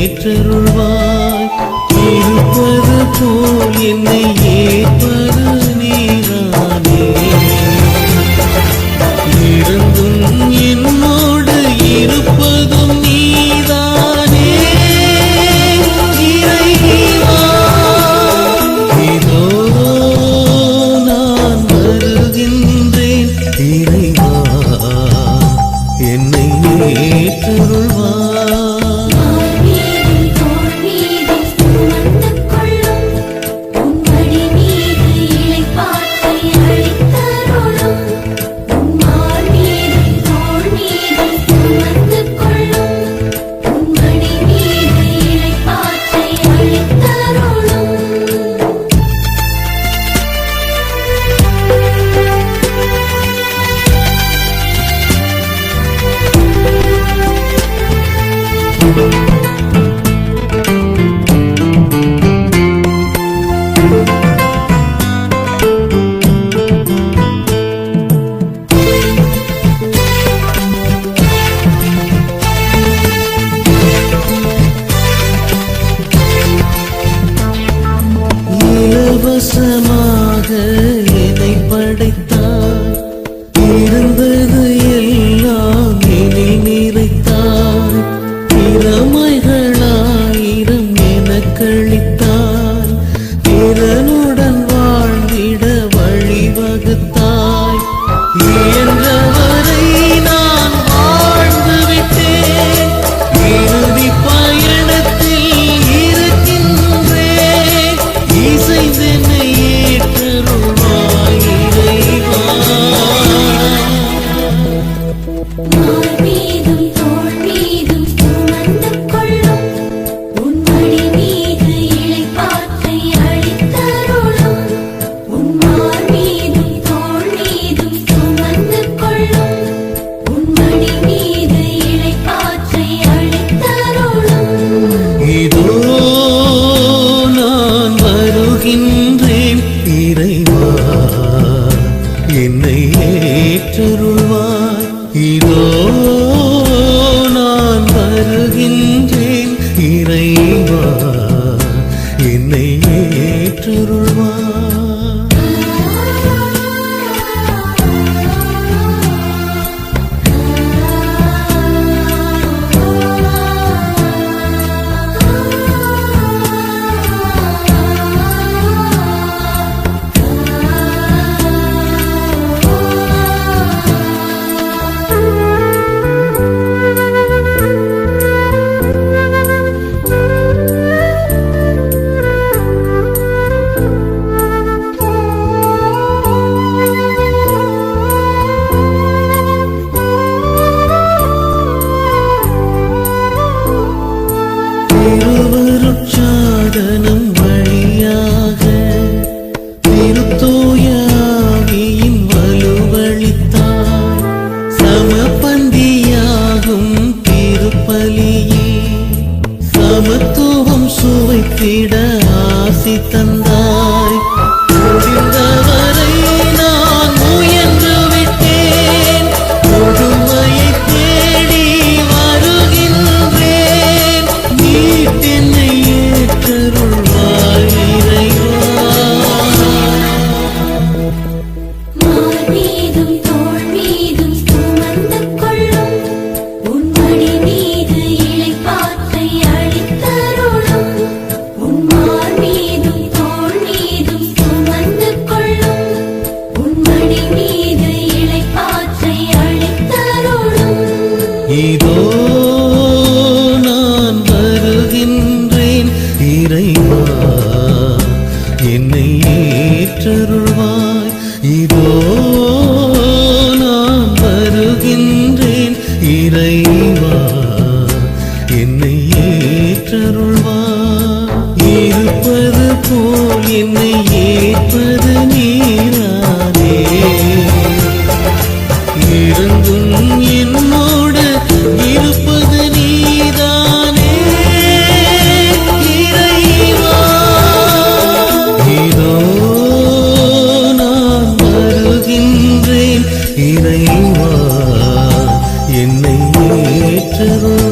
ஏற்றருள்வாய். இருப்பது போல் என்னை ஏற்பது. எனக்களித்தாய் பிறனுடன் என்னை ஏற்றருள்வாய் இதோ 是不